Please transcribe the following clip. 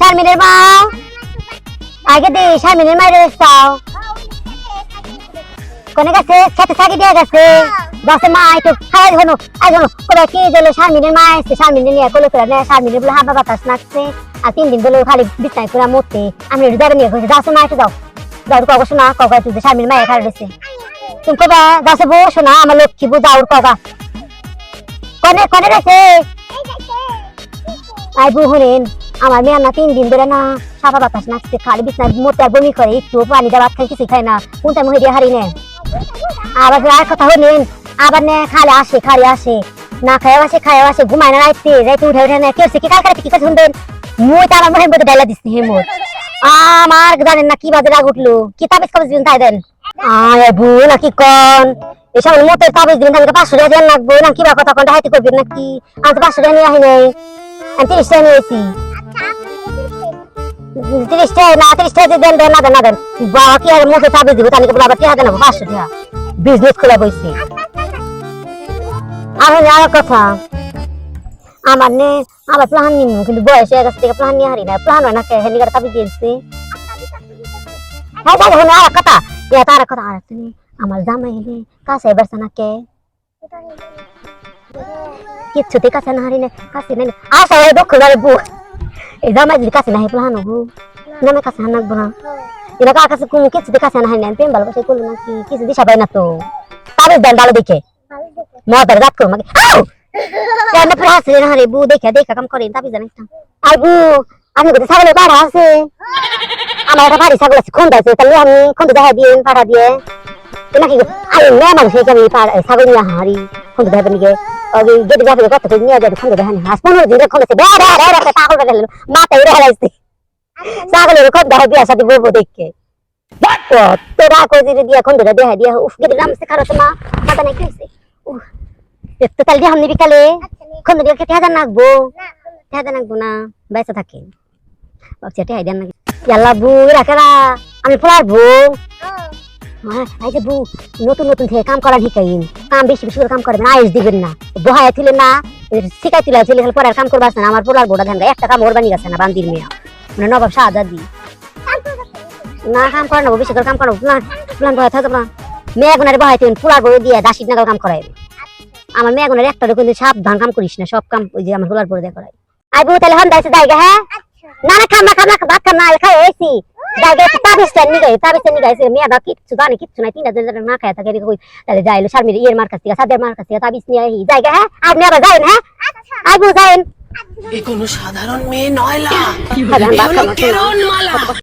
শারমিনের মা আগে দে শারমিনের মায়ের দেখছাও কোনে গেছে? খেতে থাকি দিয়ে গেছে। বসে মা একটু খাওয়াই হনো আজ হনো কোলে কি দিল? শারমিনের মা এসছে শারমিনের নিয়ে কোলে করে নেয়। শারমিনের বলে, হাবা বাতাস নাচছে আর তিন দিন বলে খালি বিছনায় করে মরতে আমি একটু যাবে নিয়ে কইছে যাচ্ছে মা একটু যাও যাও কগো শোনা কগা তুই শারমিনের মায়ের খাড়ে রয়েছে। তুমি কবা যাচ্ছে বউ, শোনা, আমার লক্ষ্মী বউ যাওর কগা কনে কনে গেছে? আই বউ হলেন। আমার মেয়ে না তিন দিন ধরে না, সাফা বাতাস নাচছে, খালি মরতে আর বমি করে একটু পানি দেওয়া খাই কিছু খায় না। কোন টাইম হয়ে হারি আবার আর কথা হলেন, আবার নে, খালে আসে, খালি আসে। না খায় আসে খায় আসে, ঘুমায় না রাইতে রাইতে উঠে উঠে না কেউ কি কাল কালকে কি কথা শুনবেন? মুই তো আমার মনের মধ্যে ডাইলা দিচ্ছি হে মোর আমার জানেন না কি বাজে রাগ উঠল। কি তাবিজ কাবিজ দিন তাই দেন? আয় বু নাকি কন? এসব মতে তাবিজ দিন তাহলে পাঁচশো টাকা দেন লাগবো, না কিবা কথা কোনটা হাইতে করবেন নাকি? আমি তো পাঁচশো টাকা নিয়ে আহি নাই। আমি তিরিশ টাকা তিরিশ টাকা না, তিরিশ টাকা দেন দেন, না দেন না, দেন। বাবা, কি আর মুখে তাবিজ দিব? তাহলে বলে আবার টাকা দেন পাঁচশো টাকা বিজনেস খোলা বইছি। আর হলে আর কথা। আমার নে, আবার প্লান নিমু, কিন্তু বয়স হয়ে গেছে থেকে প্লান নিয়ে হারি না প্লান হয় না কে? হেনি করে তাবিজ দিয়েছি হ্যাঁ দাদা হলে আর কথা। ইয়া তার কথা। আর তুমি আমার কাছে বেড়ছে না কে? কিচ্ছুতে কাছে না হারি না কাছে নেই। আশা দুঃখ এই জামাই যদি কাছে না হয় প্লান হব নামে কাছে হান নাকবো না এটা কার কাছে কোনো কিছুতে কাছে না হয় না প্রেম ভালোবাসা করল নাকি কিছু দিশা পাই না তো তাবিজ দেন ভালো দেখে মদার রাত করো মাকে আউ কেন পুরো হাসি না রে বু দেখে দেখে কাম করে তাবিজ জানিস না আর বু আমি কোথায় ছাগলের পাড়া আছে আমার একটা বাড়ি ছাগল আছে খন্দ আছে তাহলে আমি খন্দ দেখা দিয়ে পাড়া দিয়ে নাকি আমি মেয়ে মানুষ আমি ছাগল নিয়ে হারি খন্দ গেটে যাবে কত করে নিয়ে যাবে খন্দ দেখা হাস পনেরো দিন খন্দ বেড়া বেড়া পাগল হারাইছে ছাগলের খন্দ দেখা বিয়ার সাথে বলব দেখে তোরা কজিরে দিয়া দেখা দিয়া উফ গেটে নামছে খারাপ মা মাথা নাই খেয়েছে উফ তো তাহলে দিয়ে হামনি বিকালে। খন্দ দিয়ে খেতে হাজার নাকবো হাজার নাকবো না। বেঁচে থাকে ভাবছি এটা হাইদার নাকি। ইয়াল্লা বু রাখেরা আমি পড়ার বউ এই যে বউ নতুন নতুন থেকে কাম করা শিখাইন কাম বেশি বেশি করে কাম করবেন আয়েস দিবেন না। বহায় না শিখাই তুলে ছিল পরে আর কাম করবার আসে না আমার পোলার ধ্যান একটা কাম ওর গেছে না বান্দির মেয়ে। মানে নবাব শাহজাদি না কাম করে না বেশি করে কাম করো প্লান প্লান বহায় না। মেয়ে গুনারে তুই পোলার বউ দিয়ে দাসিক নাগাল কাম করাই আমার মেয়ে গুনার একটা কিন্তু সাবধান কাম করিস না সব কাম ওই যে আমার পোলার বউ দিয়ে করাই আই বউ তাহলে হন দাইছে দাইগা হ্যাঁ? না না খাম না খাম না ভাত খাম না খাই এসি দাইগা তাবিজ টেন নিগাই তাবিজ টেন নিগাই মেয়ে দা কিচ্ছু জানে কিচ্ছু নাই তিনটা দিন না খায় থাকে কই তাহলে যাইলো শারমির ইয়ের মার কাছ থেকে সাদের মার কাছ থেকে তাবিজ নিয়ে আই জায়গা হ্যাঁ আপনি আবার যাইন হ্যাঁ আই যাইন এ কোনো সাধারণ মেয়ে নয় লা